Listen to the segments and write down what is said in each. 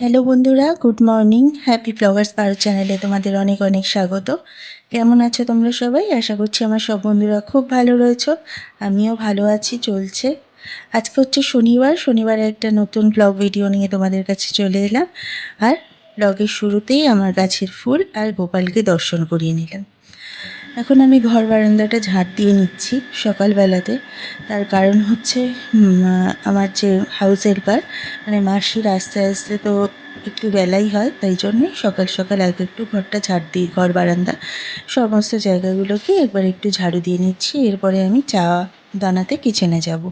Hello বন্ধুরা good morning happy flowers পারো চ্যানেলে তোমাদের অনেক অনেক স্বাগত। কেমন আছো তোমরা সবাই? আশা করছি আমার সব বন্ধুরা খুব ভালো রয়েছো। আমিও ভালো আছি, চলছে। আজকে হচ্ছে শনিবার, শনিবারে একটা নতুন ব্লগ ভিডিও নিয়ে তোমাদের কাছে চলে এলাম। আর ব্লগের শুরুতেই আমার গাছের ফুল আর গোপালকে দর্শন করিয়ে নিলাম। এখন আমি ঘর বারান্দাটা ঝাঁট দিয়ে নিচ্ছি সকালবেলাতে। তার কারণ হচ্ছে আমার যে হাউস হেল্পার মানে মাসির আস্তে আস্তে তো একটু বেলাই হয়, তাই জন্যে সকাল সকাল আগে একটু ঘরটা ঝাড় দিই, ঘর বারান্দা। সমস্ত জায়গাগুলোকে একবার একটু ঝাড়ু দিয়ে নিচ্ছি, এরপরে আমি চা দানাতে কিচেনে যাব।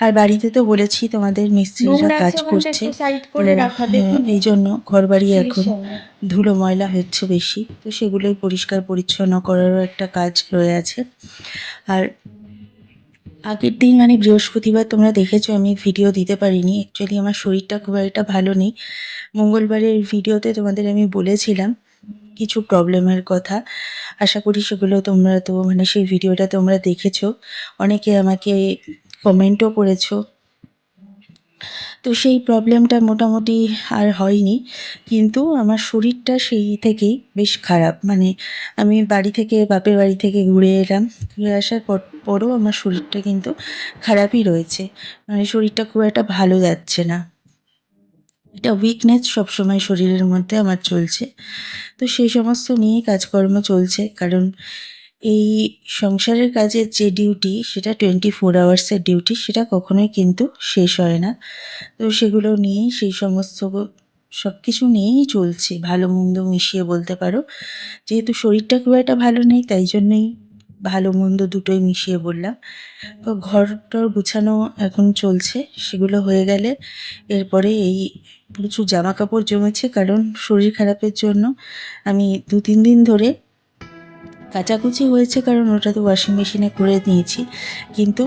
আর বাড়িতে তো বলেছি তোমাদের মিস্ত্রিরা কাজ করছে এই জন্য ঘর বাড়ি এখন ধুলো ময়লা হচ্ছে বেশি তো সেগুলোই পরিষ্কার পরিচ্ছন্ন করারও একটা কাজ রয়ে আছে। আর আগের দিন মানে বৃহস্পতিবার তোমরা দেখেছ আমি ভিডিও দিতে পারিনি। অ্যাকচুয়ালি আমার শরীরটা খুব একটা ভালো নেই। মঙ্গলবারের ভিডিওতে তোমাদের আমি বলেছিলাম কিছু প্রবলেমের কথা। আশা করি সেগুলো তোমরা তো মানে সেই ভিডিওটা তোমরা দেখেছ। অনেকে আমাকে কমেন্টও করেছ। তো সেই প্রবলেমটা মোটামুটি আর হয়নি, কিন্তু আমার শরীরটা সেই থেকেই বেশ খারাপ। মানে আমি বাড়ি থেকে, বাপের বাড়ি থেকে ঘুরে এলাম, ঘুরে আসার পর, পরও আমার শরীরটা কিন্তু খারাপই রয়েছে। মানে শরীরটা খুব একটা ভালো যাচ্ছে না। এটা উইকনেস সবসময় শরীরের মধ্যে আমার চলছে। তো সেই সমস্ত নিয়েই কাজকর্ম চলছে, কারণ এই সংসারের কাজের যে ডিউটি সেটা টোয়েন্টি ফোর আওয়ার্সের ডিউটি সেটা কখনোই কিন্তু শেষ হয় না। তো সেগুলো নিয়েই, সেই সমস্ত সব কিছু নিয়েই চলছে, ভালো মন্দ মিশিয়ে বলতে পারো। যেহেতু শরীরটা খুব একটা ভালো নেই, তাই জন্যই ভালো মন্দ দুটোই মিশিয়ে বললাম। তো ঘরটর গুছানো এখন চলছে, সেগুলো হয়ে গেলে এরপরে এই প্রচুর জামা কাপড় জমেছে, কারণ শরীর খারাপের জন্য আমি দু তিন দিন ধরে কাচাকুচি হয়েছে কারণ ওটা তো ওয়াশিং মেশিনে করে নিয়েছি। কিন্তু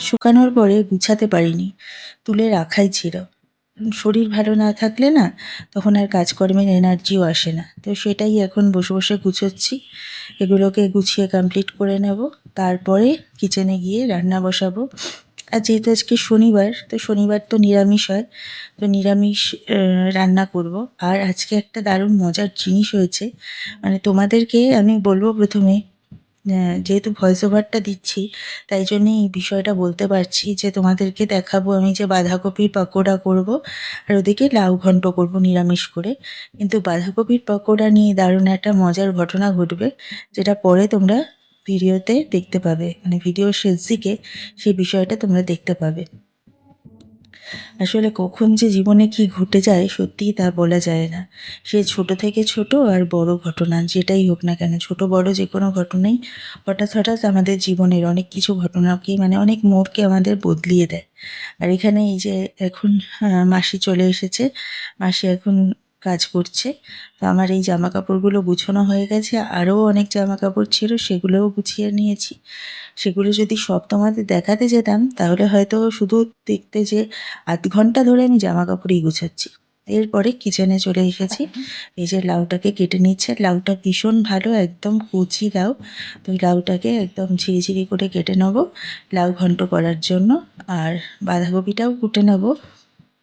শুকানোর পরে গুছাতে পারিনি, তুলে রাখাই ছিল। শরীর ভালো না থাকলে না, তখন আর কাজকর্মের এনার্জিও আসে না। তো সেটাই এখন বসে বসে গুছোচ্ছি। এগুলোকে গুছিয়ে কমপ্লিট করে নেব। তারপরে কিচেনে গিয়ে রান্না বসাবো। আর যেহেতু আজকে শনিবার, তো শনিবার তো নিরামিষ হয়, তো নিরামিষ রান্না করব। আর আজকে একটা দারুণ মজার জিনিস হয়েছে। মানে তোমাদেরকে আমি বলব প্রথমে যেহেতু ভয়েস ওভারটা দিচ্ছি, তাই জন্যে এই বিষয়টা বলতে পারছি যে তোমাদেরকে দেখাবো আমি যে বাঁধাকপির পকোড়া করব, আর ওদিকে লাউ ঘন্ট করব নিরামিষ করে। কিন্তু বাঁধাকপির পকোড়া নিয়ে দারুণ একটা মজার ঘটনা ঘটবে, যেটা পরে তোমরা ভিডিওতে দেখতে পাবে। মানে ভিডিওর শেষ দিকে সেই বিষয়টা তোমরা দেখতে পাবে। আসলে কখন যে জীবনে কি ঘটে যায় সত্যিই তা বলা যায় না। সে ছোট থেকে ছোট আর বড় ঘটনা, যেটাই হোক না কেন, ছোট বড় যে কোনো ঘটনাই হঠাৎ হঠাৎ আমাদের জীবনের অনেক কিছু ঘটনাকে মানে অনেক মোড়কে আমাদের বদলিয়ে দেয়। আর এখানে এই যে এখন মাসি চলে এসেছে। মাসি এখন কাজ করছে। তো আমার এই জামা কাপড়গুলো গুছানো হয়ে গেছে। আরও অনেক জামা কাপড় ছিল সেগুলোও গুছিয়ে নিয়েছি। সেগুলো যদি সব তোমাদের দেখাতে যেতাম তাহলে হয়তো শুধু দেখতে যে আধ ঘণ্টা ধরে আমি জামা কাপড়ই গুছাচ্ছি। এরপরে কিচেনে চলে এসেছি। এই যে লাউটাকে কেটে নিচ্ছে। লাউটা ভীষণ ভালো একদম কুচি লাউ। তো লাউটাকে একদম ঝিরিঝিরি করে কেটে নেব লাউ ঘন্ট করার জন্য। আর বাঁধাকপিটাও কুটে নেব।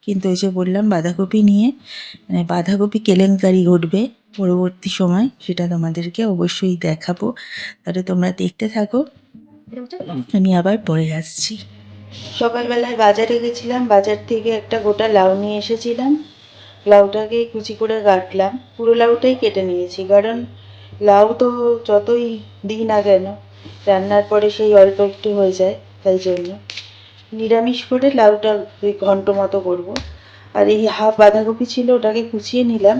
কিন্তু ওই যে বললাম, বাঁধাকপি নিয়ে মানে বাঁধাকপি কেলেঙ্কারি ঘটবে পরবর্তী সময়, সেটা তোমাদেরকে অবশ্যই দেখাবো। তাহলে তোমরা দেখতে থাকো। আমি আবার পরে আসছি। সকালবেলায় বাজারে গেছিলাম, বাজার থেকে একটা গোটা লাউ নিয়ে এসেছিলাম। লাউটাকে কুচি করে কাটলাম পুরো লাউটাই কেটে নিয়েছি, কারণ লাউ তো যতই দিই না কেন, রান্নার পরে সেই অল্প একটু হয়ে যায়, তাই জন্য। নিরামিষ করে লাউটা ওই ঘন্ট মতো করব। আর এই হাফ বাঁধাকপি ছিল ওটাকে কুচিয়ে নিলাম।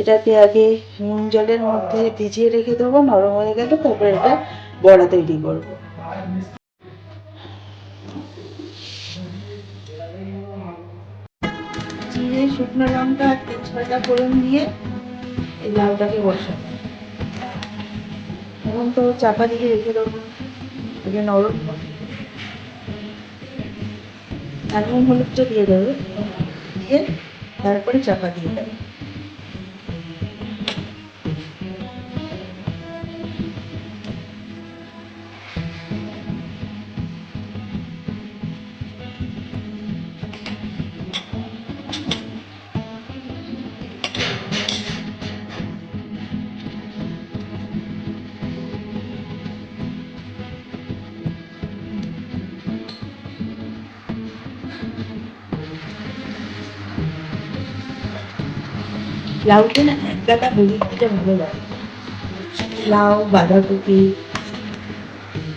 এটাকে আগে নুন জলের মধ্যে ভিজিয়ে রেখে দেবো, নরম হয়ে গেলে তারপরে এটা বড়া তৈরি করব। শুকনো লঙ্কা আর তেজপাতা ফোড়ন দিয়ে এই লাউটাকে বসাবো। এখন তো চাপা দিয়ে রেখে দেবো। নরম আর নুন হলুদটা দিয়ে দেবে দিয়ে তারপরে চাপা দিয়ে দেবে। লাউতে না এক গাদা ভালো লাগে। লাউ, বাঁধাকপি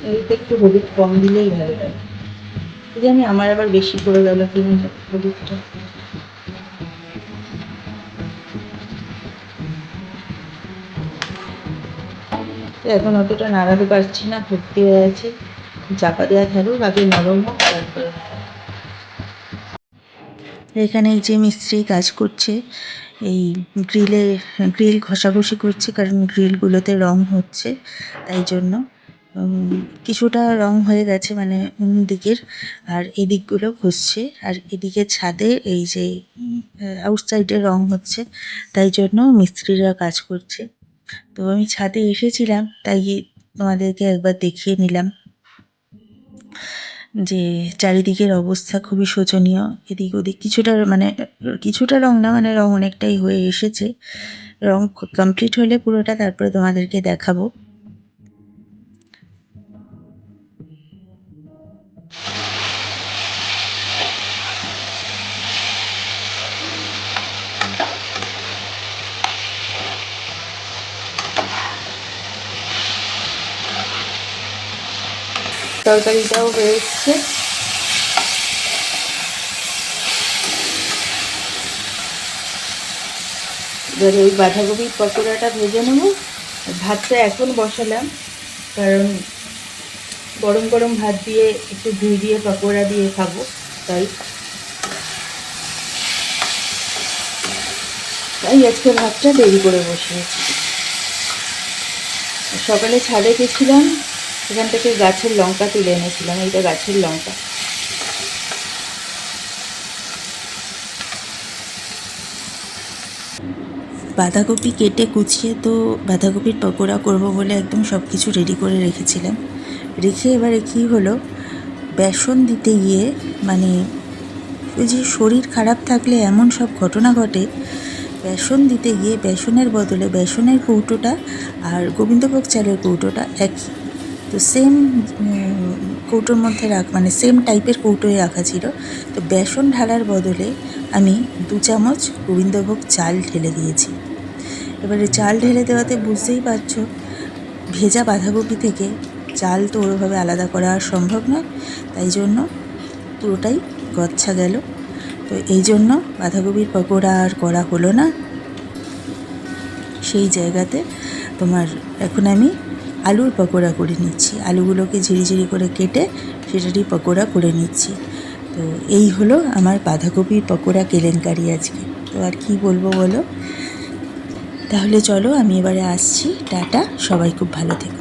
এইটা একটু হলুদ কম দিলেই ভালো লাগে। এই জানি আমার আবার বেশি করে গেল কিনে হলুদটা। এখন অতটা নাড়াতে পারছি না ভর্তি হয়ে আছে। চাপা দেওয়া থাকুক আগে নরম হোক, তারপরে এখানে যে মিস্ত্রি কাজ করছে, এই গ্রিলে, গ্রিল ঘষাঘষি করছে, কারণ গ্রিলগুলোতে রং হচ্ছে, তাই জন্য কিছুটা রং হয়ে গেছে মানে দিকের, আর এদিকগুলো ঘষছে, আর এদিকে ছাদে এই যে আউটসাইডে রং হচ্ছে, তাই জন্য মিস্ত্রিরা কাজ করছে। তো আমি ছাদে এসেছিলাম, তাই তোমাদেরকে একবার দেখিয়ে নিলাম। যে চারিদিকের অবস্থা খুবই শোচনীয়, এদিক ওদিক কিছুটা মানে কিছুটা রং না মানে রং অনেকটাই হয়ে এসেছে। রং কমপ্লিট হলে পুরোটা তারপরে তোমাদেরকে দেখাবো। তরকারিটাও হয়ে এসছে। এবারে ওই বাঁধাকপির পকোড়াটা ভেজে নেব। ভাতটা এখন বসালাম, কারণ গরম গরম ভাত দিয়ে একটু ঘি দিয়ে পকোড়া দিয়ে খাব, তাই। তাই আজকে ভাতটা দেরি করে বসিয়েছি। সকালে ছাদে গেছিলাম সেখান থেকে গাছের লঙ্কা তুলে এনেছিলাম, এইটা গাছের লঙ্কা। বাঁধাকপি কেটে কুচিয়ে তো বাঁধাকপির পকোড়া করব বলে একদম সব কিছু রেডি করে রেখেছিলাম। রেখে এবারে কী হলো, বেসন দিতে গিয়ে মানে ওই যে শরীর খারাপ থাকলে এমন সব ঘটনা ঘটে, বেসন দিতে গিয়ে বেসনের বদলে বেসনের কৌটোটা আর গোবিন্দভোগ চালের কৌটোটা একই। তো সেম কৌটোর মধ্যে রাখ মানে সেম টাইপের কৌটোয় রাখা ছিল। তো বেসন ঢালার বদলে আমি দু চামচ গোবিন্দভোগ চাল ঢেলে দিয়েছি। এবারে চাল ঢেলে দেওয়াতে বুঝতেই পারছ, ভেজা বাঁধাকপি থেকে চাল তো ওরভাবে আলাদা করা সম্ভব নয়, তাই জন্য পুরোটাই গচ্ছা গেল। তো এই জন্য বাঁধাকপির পকোড়া আর করা হলো না। সেই জায়গাতে তোমার, এখন আমি আলুর পকোড়া করে নিচ্ছি। আলুগুলোকে ঝিরিঝিরি করে কেটে সেটারই পকোড়া করে নিচ্ছি। তো এই হলো আমার বাঁধাকপির পকোড়া কেলেঙ্কারি আজকে। তো আর কি বলব বলো? তাহলে চলো আমি এবারে আসছি। টাটা। সবাই খুব ভালো থেকো।